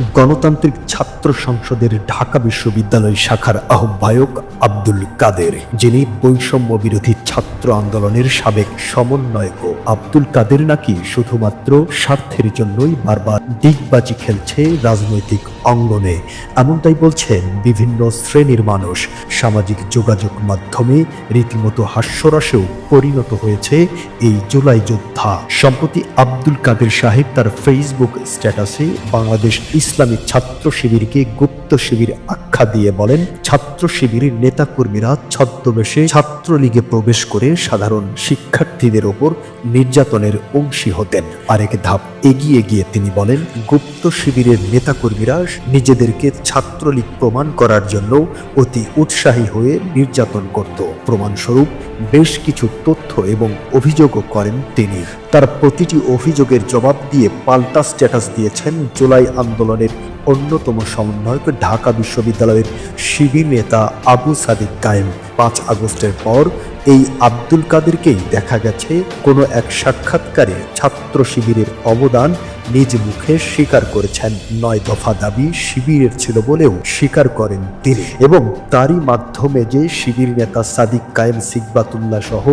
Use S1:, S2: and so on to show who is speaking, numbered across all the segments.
S1: গণতান্ত্রিক ছাত্র সংসদের ঢাকা বিশ্ববিদ্যালয় শাখার আহ্বায়ক আব্দুল কাদের, যিনি বৈষম্য বিরোধী ছাত্র আন্দোলনের সাবেক সমন্বয়ক। আব্দুল কাদের নাকি শুধুমাত্র স্বার্থের জন্যই বারবার দিগবাজি খেলছে রাজনৈতিক অঙ্গনে। এমনটাই বলছেন বিভিন্ন শ্রেণির মানুষ। সামাজিক যোগাযোগ মাধ্যমে রীতিমতো হাস্যরসেও পরিণত হয়েছে এই জুলাই যোদ্ধা। সম্প্রতি আব্দুল কাদের সাহেব তার ফেসবুক স্ট্যাটাসে বাংলাদেশ ইসলামী ছাত্র শিবিরকে গুপ্ত শিবির আখ্যা দিয়ে বলেন, ছাত্র শিবিরের নেতাকর্মীরা ছদ্মবেশে ছাত্রলীগে প্রবেশ করে সাধারণ শিক্ষার্থীদের ওপর নির্যাতনের অংশী হতেন। আরেক ধাপ এগিয়ে গিয়ে তিনি বলেন, গুপ্ত শিবিরের নেতাকর্মীরা নিজেদেরকে ছাত্রলীগ প্রমাণ করার জন্য অতি উৎসাহী হয়ে নির্যাতন করত। প্রমাণস্বরূপ বেশ কিছু তথ্য এবং অভিযোগও করেন তিনি। তার প্রতিটি অভিযোগের জবাব দিয়ে পাল্টা স্ট্যাটাস দিয়েছেন জুলাই আন্দোলনের অন্যতম সমন্বয়ক ঢাকা বিশ্ববিদ্যালয়ের শিবির নেতা আবু সাদিক কায়েম। পাঁচ আগস্টের পর এই আব্দুল কাদেরকেই দেখা গেছে কোনো এক সাক্ষাৎকারে ছাত্র শিবিরের অবদান নিজ মুখে স্বীকার করেছেন। নয় দফা দাবি শিবিরের ছিল বলেও স্বীকার করেন তিনি। এবং তারই মাধ্যমে যে শিবির নেতা সাদিক কায়েম সিকবাতুল্লাহ সহ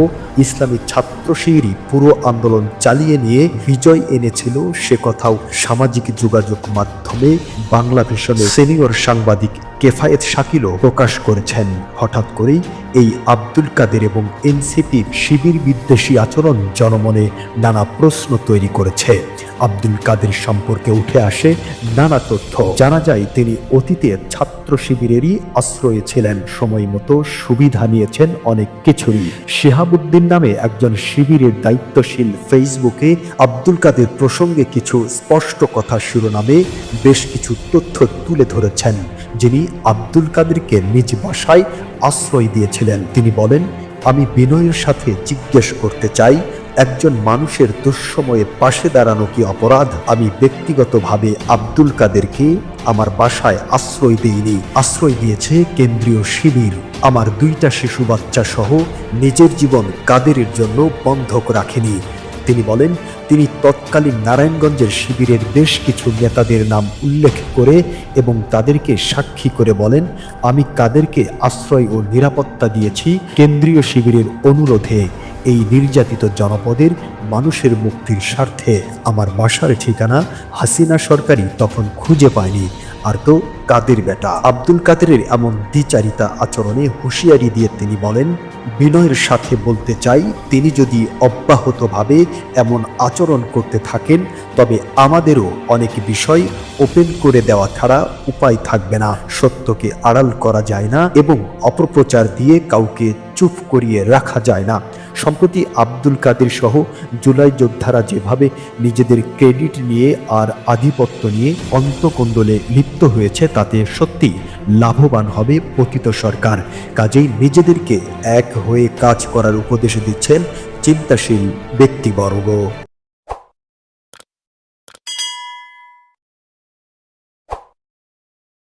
S1: ইসলামী ছাত্র শিবিরই পুরো আন্দোলন চালিয়ে নিয়ে বিজয় এনেছিল, সে কথাও সামাজিক যোগাযোগ মাধ্যমে বাংলা ভিশনের সিনিয়র সাংবাদিক কেফায়েত শাকিলও প্রকাশ করেছেন। হঠাৎ করেই এই আব্দুল কাদের এবং এনসিপির শিবির বিদ্বেষী আচরণ জনমনে নানা প্রশ্ন তৈরি করেছে। আব্দুল কাদের সম্পর্কে উঠে আসে নানা তথ্য। জানা যায়, তিনি অতীতে ছাত্র শিবিরেরই আশ্রয়ে ছিলেন। সময় মতো সুবিধা নিয়েছেন অনেক কিছুরই। শেহাবুদ্দিন নামে একজন শিবিরের দায়িত্বশীল ফেসবুকে আব্দুল কাদের প্রসঙ্গে কিছু স্পষ্ট কথা শিরোনামে বেশ কিছু তথ্য তুলে ধরেছেন। যিনি আব্দুল কাদেরকে নিজ বাসায় আশ্রয় দিয়েছিলেন। তিনি বলেন, আমি বিনয়ের সাথে জিজ্ঞেস করতে চাই, একজন মানুষের দুঃসময়ে পাশে দাঁড়ানো কি অপরাধ? আমি ব্যক্তিগতভাবে আব্দুল কাদেরকে আমার বাসায় আশ্রয় দিইনি। আশ্রয় দিয়েছে কেন্দ্রীয় শিবির। আমার দুইটা শিশু বাচ্চা সহ নিজের জীবন কাদেরের জন্য বন্ধক রাখেনি। তিনি বলেন, তিনি তৎকালীন নারায়ণগঞ্জের শিবিরের বেশ কিছু নেতাদের নাম উল্লেখ করে এবং তাদেরকে সাক্ষী করে বলেন, আমি কাদেরকে আশ্রয় ও নিরাপত্তা দিয়েছি। কেন্দ্রীয় শিবিরের অনুরোধে এই নির্যাতিত জনপদের মানুষের মুক্তির স্বার্থে আমার বাসার ঠিকানা হাসিনা সরকারি তখন খুঁজে পায়নি। আর তো কাদের বেটা? আব্দুল কাদেরের এমন দ্বিচারিতা আচরণে হুঁশিয়ারি দিয়ে তিনি বলেন, বিনয়ের সাথে বলতে চাই, তিনি যদি অব্যাহতভাবে এমন আচরণ করতে থাকেন তবে আমাদেরও অনেক বিষয় ওপেন করে দেওয়া ছাড়া উপায় থাকবে না। সত্যকে আড়াল করা যায় না এবং অপপ্রচার দিয়ে কাউকে চুপ করিয়ে রাখা যায় না। সম্প্রতি আব্দুল কাদের সহ জুলাই যোদ্ধারা যেভাবে নিজেদের ক্রেডিট নিয়ে আর আধিপত্য নিয়ে অন্তকন্দলে লিপ্ত হয়েছে, তাতে সত্যি লাভবান হবে পতিত সরকার। কাজেই নিজেদেরকে এক হয়ে কাজ করার উপদেশ দিচ্ছেন চিন্তাশীল ব্যক্তিবর্গ।